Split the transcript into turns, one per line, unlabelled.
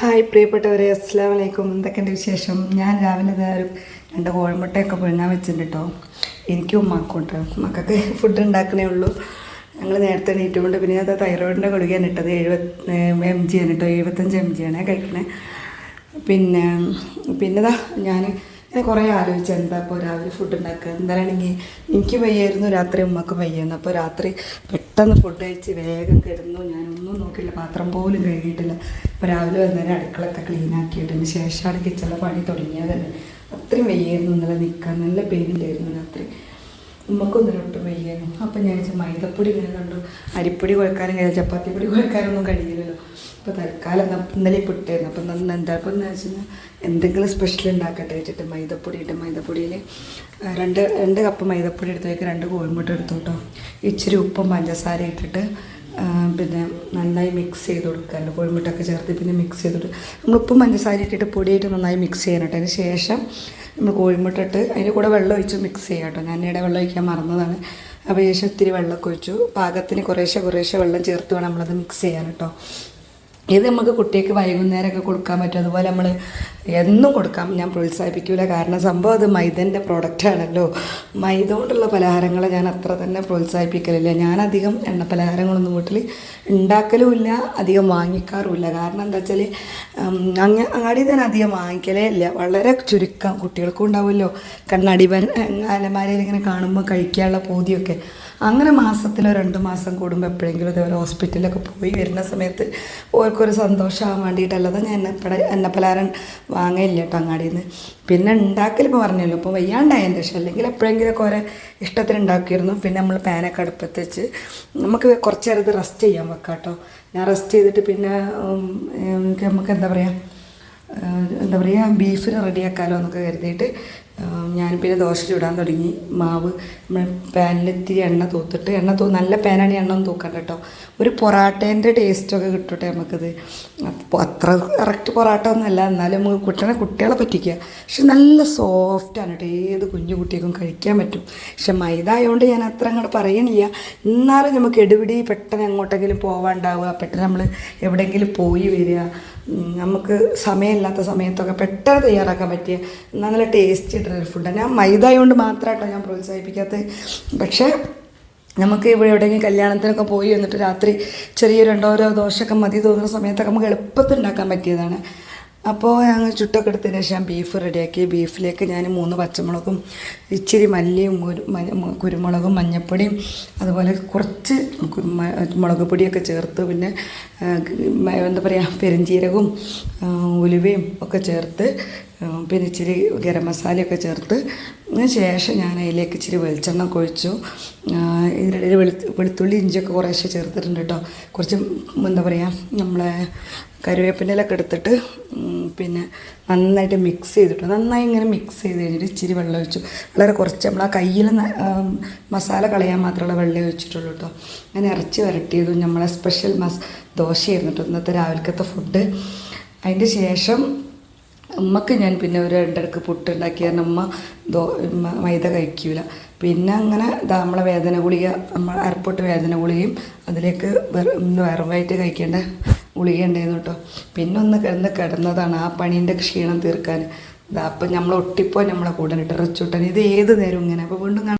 Hi പ്രിയപ്പെട്ടവരെ അസ്സാം വലൈക്കും എന്തൊക്കെയുണ്ട് വിശേഷം? ഞാൻ രാവിലെ ഒരു രണ്ട് കോഴിമുട്ടയൊക്കെ പുഴുങ്ങാൻ വെച്ചിട്ടുണ്ട് കേട്ടോ എനിക്കും ഉമ്മാക്കും മക്കൾക്ക് ഫുഡ് ഉണ്ടാക്കണേ ഉള്ളൂ. ഞങ്ങൾ നേരത്തെ എണീറ്റുകൊണ്ട് പിന്നെ അത് തൈറോയിഡിന്റെ ഗുളികയാണ് ഇട്ടത്. എഴുപത് എം ജി ആണ് കേട്ടോ എഴുപത്തഞ്ച് എം ജി ആണ് കഴിക്കണേ. പിന്നെ പിന്നെതാ ഞാൻ ഞാൻ കുറേ ആലോചിച്ചു എന്താ ഇപ്പോൾ രാവിലെ ഫുഡ് ഉണ്ടാക്കുക? എന്തായാലാണെങ്കിൽ എനിക്ക് വയ്യായിരുന്നു രാത്രി ഉമ്മക്ക് വയ്യായിരുന്നു. അപ്പോൾ രാത്രി പെട്ടെന്ന് ഫുഡ് കഴിച്ച് വേഗം കിടന്നു. ഞാനൊന്നും നോക്കില്ല പാത്രം പോലും കഴുകിയിട്ടില്ല. അപ്പോൾ രാവിലെ വന്നേരം അടുക്കളൊക്കെ ക്ലീൻ ആക്കിയിട്ടതിന് ശേഷമാണ് കിച്ചണിലെ പണി തുടങ്ങിയത് തന്നെ അത്രയും വെയ്യായിരുന്നു ഇന്നലെ നിൽക്കാൻ നല്ല പെയിനുണ്ടായിരുന്നു രാത്രി. ഉമ്മക്കൊന്നും ഒട്ടും വയ്യായിരുന്നു. അപ്പം ഞാൻ വെച്ചാൽ മൈദപ്പൊടി ഇങ്ങനെ കണ്ടു. അരിപ്പൊടി കുഴക്കാനും കഴിയാം ചപ്പാത്തി പൊടി കുഴക്കാനൊന്നും കഴിയില്ലല്ലോ. അപ്പോൾ തൽക്കാലം എന്നാൽ ഇന്നലെ പുട്ടായിരുന്നു അപ്പം നന്ന് എന്താ ഇപ്പം എന്ന് വെച്ചാൽ എന്തെങ്കിലും സ്പെഷ്യൽ ഉണ്ടാക്കട്ടെ വെച്ചിട്ട് മൈദപ്പൊടി ഇട്ട് മൈദപ്പൊടിയിൽ രണ്ട് രണ്ട് കപ്പ് മൈദപ്പൊടി എടുത്തേക്ക് രണ്ട് കോഴിമുട്ട എടുത്തു കേട്ടോ ഇച്ചിരി ഉപ്പും പഞ്ചസാര ഇട്ടിട്ട് പിന്നെ നന്നായി മിക്സ് ചെയ്ത് കൊടുക്കാമല്ലോ കോഴിമുട്ടൊക്കെ ചേർത്ത് പിന്നെ മിക്സ് ചെയ്തിട്ട് ഉപ്പും പഞ്ചസാര ഇട്ടിട്ട് പൊടിയായിട്ട് നന്നായി മിക്സ് ചെയ്യണം കേട്ടോ. അതിന് ശേഷം നമ്മൾ കോഴിമുട്ട ഇട്ട് അതിന്റെ കൂടെ വെള്ളം ഒഴിച്ച് മിക്സ് ചെയ്യാം കേട്ടോ. ഞാൻ ഇവിടെ വെള്ളം ഒഴിക്കാൻ മറന്നതാണ്. അപ്പോൾ ശേഷം ഇത്തിരി വെള്ളമൊക്കെ ഒഴിച്ചു. പാകത്തിന് കുറേശ്ശെ കുറേശ്ശെ വെള്ളം ചേർത്ത് വേണം നമ്മളത് മിക്സ് ചെയ്യാൻ കേട്ടോ. ഇത് നമുക്ക് കുട്ടിക്ക് വൈകുന്നേരമൊക്കെ കൊടുക്കാൻ പറ്റും. അതുപോലെ നമ്മൾ എന്നും കൊടുക്കാം. ഞാൻ പ്രോത്സാഹിപ്പിക്കില്ല കാരണം സംഭവം അത് മൈദന്റെ പ്രോഡക്റ്റാണല്ലോ മൈദ കൊണ്ടുള്ള പലഹാരങ്ങൾ ഞാൻ അത്ര തന്നെ പ്രോത്സാഹിപ്പിക്കലില്ല. ഞാനധികം എണ്ണ പലഹാരങ്ങളൊന്നും വീട്ടിൽ ഉണ്ടാക്കലുമില്ല. അധികം വാങ്ങിക്കാറുമില്ല. കാരണം എന്താ വെച്ചാൽ അങ്ങ അങ്ങാടി തന്നെ അധികം വാങ്ങിക്കലേ ഇല്ല. വളരെ ചുരുക്കം കുട്ടികൾക്കും ഉണ്ടാവുമല്ലോ. കണ്ണാടി അലമാരയിൽ ഇങ്ങനെ കാണുമ്പോൾ കഴിക്കാനുള്ള പൂതിയൊക്കെ. അങ്ങനെ മാസത്തിലോ രണ്ട് മാസം കൂടുമ്പോൾ എപ്പോഴെങ്കിലും ഇതേപോലെ ഹോസ്പിറ്റലിലൊക്കെ പോയി വരുന്ന സമയത്ത് ഓർക്കൊരു സന്തോഷമാകാൻ വേണ്ടിയിട്ടല്ലാതെ ഞാൻ എണ്ണപ്പട എണ്ണപ്പലാരം വാങ്ങയില്ല കേട്ടോ അങ്ങാടിയിൽ നിന്ന് പിന്നെ ഉണ്ടാക്കൽ ഇപ്പോൾ പറഞ്ഞല്ലോ ഇപ്പോൾ വയ്യാണ്ടായതിന്റെ ശേഷം അല്ലെങ്കിൽ എപ്പോഴെങ്കിലുമൊക്കെ ഓരോ ഇഷ്ടത്തിന് ഉണ്ടാക്കിയിരുന്നു. പിന്നെ നമ്മൾ പാനൊക്കെ അടുപ്പത്ത് വെച്ച് നമുക്ക് കുറച്ച് നേരം റെസ്റ്റ് ചെയ്യാൻ വെക്കാം കേട്ടോ. ഞാൻ റെസ്റ്റ് ചെയ്തിട്ട് പിന്നെ എനിക്ക് നമുക്ക് എന്താ പറയുക എന്താ പറയുക ബീഫിന് റെഡിയാക്കാമല്ലോ എന്നൊക്കെ കരുതിയിട്ട് ഞാൻ പിന്നെ ദോശ ചൂടാൻ തുടങ്ങി. മാവ് നമ്മൾ പാനിലിത്തിരി എണ്ണ തൂത്തിട്ട് എണ്ണ തൂ നല്ല പാനാണ് എണ്ണ ഒന്നും തൂക്കണ്ട കേട്ടോ. ഒരു പൊറാട്ടേന്റെ ടേസ്റ്റൊക്കെ കിട്ടട്ടെ നമുക്കത്. അത്ര കറക്റ്റ് പൊറാട്ട ഒന്നുമല്ല എന്നാലും നമുക്ക് കുട്ടനെ കുട്ടികളെ പറ്റിക്കുക പക്ഷെ നല്ല സോഫ്റ്റാണ് കേട്ടോ ഏത് കുഞ്ഞു കുട്ടികൾക്കും കഴിക്കാൻ പറ്റും. പക്ഷെ മൈദ ആയതുകൊണ്ട് ഞാൻ അത്ര അങ്ങോട്ട് പറയണില്ല. എന്നാലും നമുക്ക് എടുപിടി പെട്ടെന്ന് എങ്ങോട്ടെങ്കിലും പോവാണ്ടാവുക പെട്ടെന്ന് നമ്മൾ എവിടെയെങ്കിലും പോയി വരിക. നമുക്ക് സമയമില്ലാത്ത സമയത്തൊക്കെ പെട്ടെന്ന് തയ്യാറാക്കാൻ പറ്റിയ നല്ല ടേസ്റ്റ് ആയിട്ടുള്ള ഫുഡാണ് ഞാൻ മൈദ ആയതുകൊണ്ട് മാത്രമായിട്ടോ ഞാൻ പ്രോത്സാഹിപ്പിക്കാത്തത് പക്ഷേ നമുക്ക് ഇവിടെ എവിടെയെങ്കിലും കല്യാണത്തിനൊക്കെ പോയി വന്നിട്ട് രാത്രി ചെറിയ രണ്ടോരോ ദോശയൊക്കെ മതി തോന്നുന്ന സമയത്തൊക്കെ നമുക്ക് എളുപ്പത്തിൽ ഉണ്ടാക്കാൻ പറ്റിയതാണ്. അപ്പോൾ ഞങ്ങൾ ചുട്ടൊക്കെ എടുത്തതിന് ശേഷം ബീഫ് റെഡിയാക്കി ബീഫിലേക്ക് ഞാൻ മൂന്ന് പച്ചമുളകും ഇച്ചിരി മല്ലിയും കുരുമുളകും മഞ്ഞപ്പൊടിയും അതുപോലെ കുറച്ച് മുളക് പൊടിയൊക്കെ ചേർത്ത് പിന്നെ എന്താ പറയുക പെരുംജീരകവും ഉലുവയും ഒക്കെ ചേർത്ത് പിന്നെ ഇച്ചിരി ഗരം മസാലയൊക്കെ ചേർത്ത് ശേഷം ഞാൻ അതിലേക്ക് ഇച്ചിരി വെളിച്ചെണ്ണ ആ, ഇതിനിടയിൽ വെളുത്ത് വെളുത്തുള്ളി ഇഞ്ചിയൊക്കെ കുറേശ്ശെ ചേർത്തിട്ടുണ്ട് കേട്ടോ കുറച്ച് എന്താ പറയുക നമ്മളെ കരുവേപ്പിന്റെലൊക്കെ എടുത്തിട്ട് പിന്നെ നന്നായിട്ട് മിക്സ് ചെയ്തിട്ട് നന്നായി ഇങ്ങനെ മിക്സ് ചെയ്ത് കഴിഞ്ഞിട്ട് ഇച്ചിരി വെള്ളം ഒഴിച്ചു. വളരെ കുറച്ച് നമ്മൾ ആ കയ്യിൽ മസാല കളയാൻ മാത്രമുള്ള വെള്ളം ഒഴിച്ചിട്ടുള്ളൂ കേട്ടോ അങ്ങനെ ഇറച്ചി വരട്ടിയതും നമ്മളെ സ്പെഷ്യൽ മസ് ദോശയായിരുന്നു കേട്ടോ ഇന്നത്തെ രാവിലത്തെ ഫുഡ് അതിന്റെ ശേഷം ഉമ്മക്ക് ഞാൻ പിന്നെ ഒരു രണ്ടിടക്ക് പുട്ടുണ്ടാക്കി കാരണം ഉമ്മ ദോ മൈദ കഴിക്കൂല. പിന്നെ അങ്ങനെ നമ്മളെ വേദന ഗുളിക നമ്മൾ അരപ്പൊട്ട് വേദന ഗുളികയും അതിലേക്ക് വെറവായിട്ട് കഴിക്കേണ്ട ഗുളിക ഉണ്ടായിരുന്നു കേട്ടോ. പിന്നെ ഒന്ന് കിടന്ന് കിടന്നതാണ് ആ പണീന്റെ ക്ഷീണം തീർക്കാൻ. അപ്പം നമ്മൾ ഒട്ടിപ്പോ നമ്മളെ കൂടെ ഇട്ട് ഇത് ഏത് നേരം ഇങ്ങനെ. അപ്പോൾ വീണ്ടും